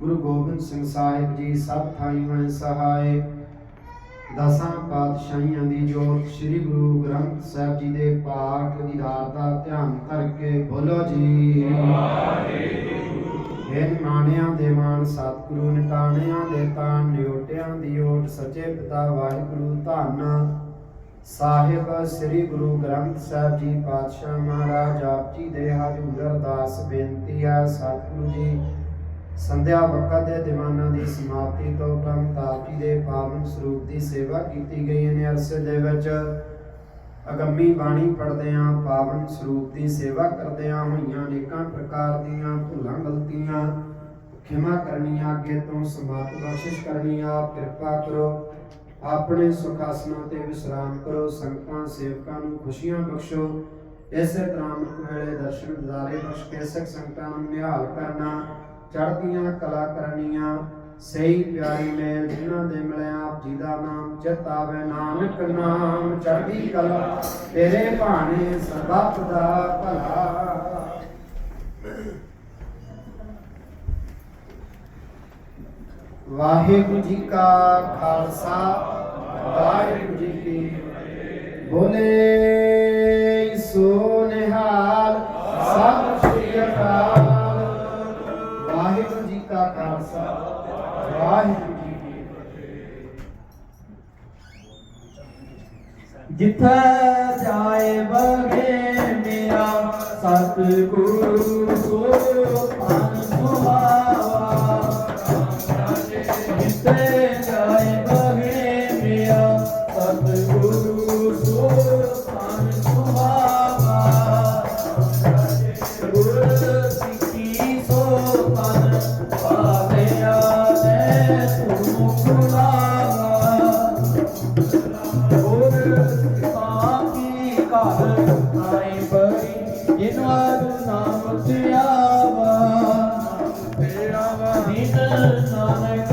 ਗੁਰੂ ਗੋਬਿੰਦ ਸਿੰਘ ਸਾਹਿਬ ਜੀ ਸਭ ਥਾਈ ਹੋਏ ਸਹਾਏ ਦਸਾਂ ਪਾਤਸ਼ਾਹੀਆਂ ਦੀ ਜੋਤ ਸ੍ਰੀ ਗੁਰੂ ਗ੍ਰੰਥ ਸਾਹਿਬ ਜੀ ਦੇ ਪਾਠ ਦੀ ਦਾ ਧਿਆਨ ਕਰਕੇ ਬੋਲੋ ਜੀ। ਇਹ ਨਿਮਾਣਿਆਂ ਦੇ ਮਾਨ ਸਤਿਗੁਰੂ, ਨਿਤਾਣਿਆਂ ਦੇ ਤਾਣ, ਨਿਉਟਿਆਂ ਦੀ ਓਟ, ਸੱਚੇ ਪਿਤਾ ਵਾਹਿਗੁਰੂ ਧੰਨ। ਸਾਹਿਬ ਸ੍ਰੀ ਗੁਰੂ ਗ੍ਰੰਥ ਸਾਹਿਬ ਜੀ ਪਾਤਸ਼ਾਹ ਮਹਾਰਾਜ, ਆਪ ਜੀ ਦੇ ਹਜ਼ੂਰ ਅਰਦਾਸ ਬੇਨਤੀ ਹੈ ਸਤਿਗੁਰੂ ਜੀ। ਸੰਧਿਆ ਵਕਤ ਦੇ ਦੀਵਾਨਾਂ ਦੀ ਸਮਾਪਤੀ ਤੋਂ ਉਪਰੰਤ ਆਪ ਦੇ ਪਾਵਨ ਸਰੂਪ ਦੀ ਸੇਵਾ ਕੀਤੀ ਗਈ ਹੈ। ਅਰਸੇ ਦੇ ਵਿੱਚ ਅਗੰਮੀ ਬਾਣੀ ਪੜ੍ਹਦੇ ਆਂ ਪਾਵਨ ਸਰੂਪ ਦੀ ਸੇਵਾ ਕਰਦੇ ਆਂ ਹੋਈਆਂ ਅਨੇਕਾਂ ਪ੍ਰਕਾਰ ਦੀਆਂ ਭੁੱਲਾਂ, ਗਲਤੀਆਂ ਖਿਮਾ ਕਰਨੀਆਂ, ਅੱਗੇ ਤੋਂ ਸਮਾਤ ਬਖਸ਼ਿਸ਼ ਕਰਨੀ ਆਪ ਕਿਰਪਾ ਕਰੋ, ਆਪਣੇ ਸੁਖ ਆਸਨਾਂ ਤੇ ਵਿਸਰਾਮ ਕਰੋ। ਸੰਗਤਾਂ, ਸੇਵਕਾਂ ਨੂੰ ਖੁਸ਼ੀਆਂ ਬਖਸ਼ੋ। ਇਸੇ ਤਰ੍ਹਾਂ ਅੰਮ੍ਰਿਤ ਵੇਲੇ ਦਰਸ਼ਨ ਦਿਦਾਰੇ ਬਖਸ਼ ਕੇ ਸਿੱਖ ਸੰਗਤਾਂ ਨੂੰ ਨਿਹਾਲ ਕਰਨਾ। ਚੜਦੀਆਂ ਕਲਾ ਕਰਨੀਆਂ ਸਹੀ ਪਿਆਰੀ ਮੇਲ ਜਿਨ੍ਹਾਂ ਦੇ ਮਿਲਿਆ, ਆਪ ਜੀ ਦਾ ਨਾਮ ਚਿਤ ਆਵੇ ਨਾਨਕ ਨਾਮ ਚੜ੍ਹਦੀ ਕਲਾ, ਤੇਰੇ ਭਾਣੇ ਸਰਬੱਤ ਦਾ ਭਲਾ। ਵਾਹਿਗੁਰੂ ਜੀ ਕਾ ਖਾਲਸਾ, ਵਾਹਿਗੁਰੂ ਜੀ ਕੀ ਬੋਲੇ ਖਾਲਸਾ ਵਾਹਿਗੁਰੂ ਜੀ ਕੀ ਫਤਿਹ। ਜਿੱਥੇ ਜਾਏ ਬਗੇ ਮੇਰਾ ਸਤਿਗੁਰੂ ਸੋ ਅਨ ਆਏ ਪਰੀ ਜਿਨਵਾ ਤੂੰ ਨਾਮ ਧਿਆਵਾ ਤੇਰਾ ਵਾ ਨਿਤ ਨਾਨਕ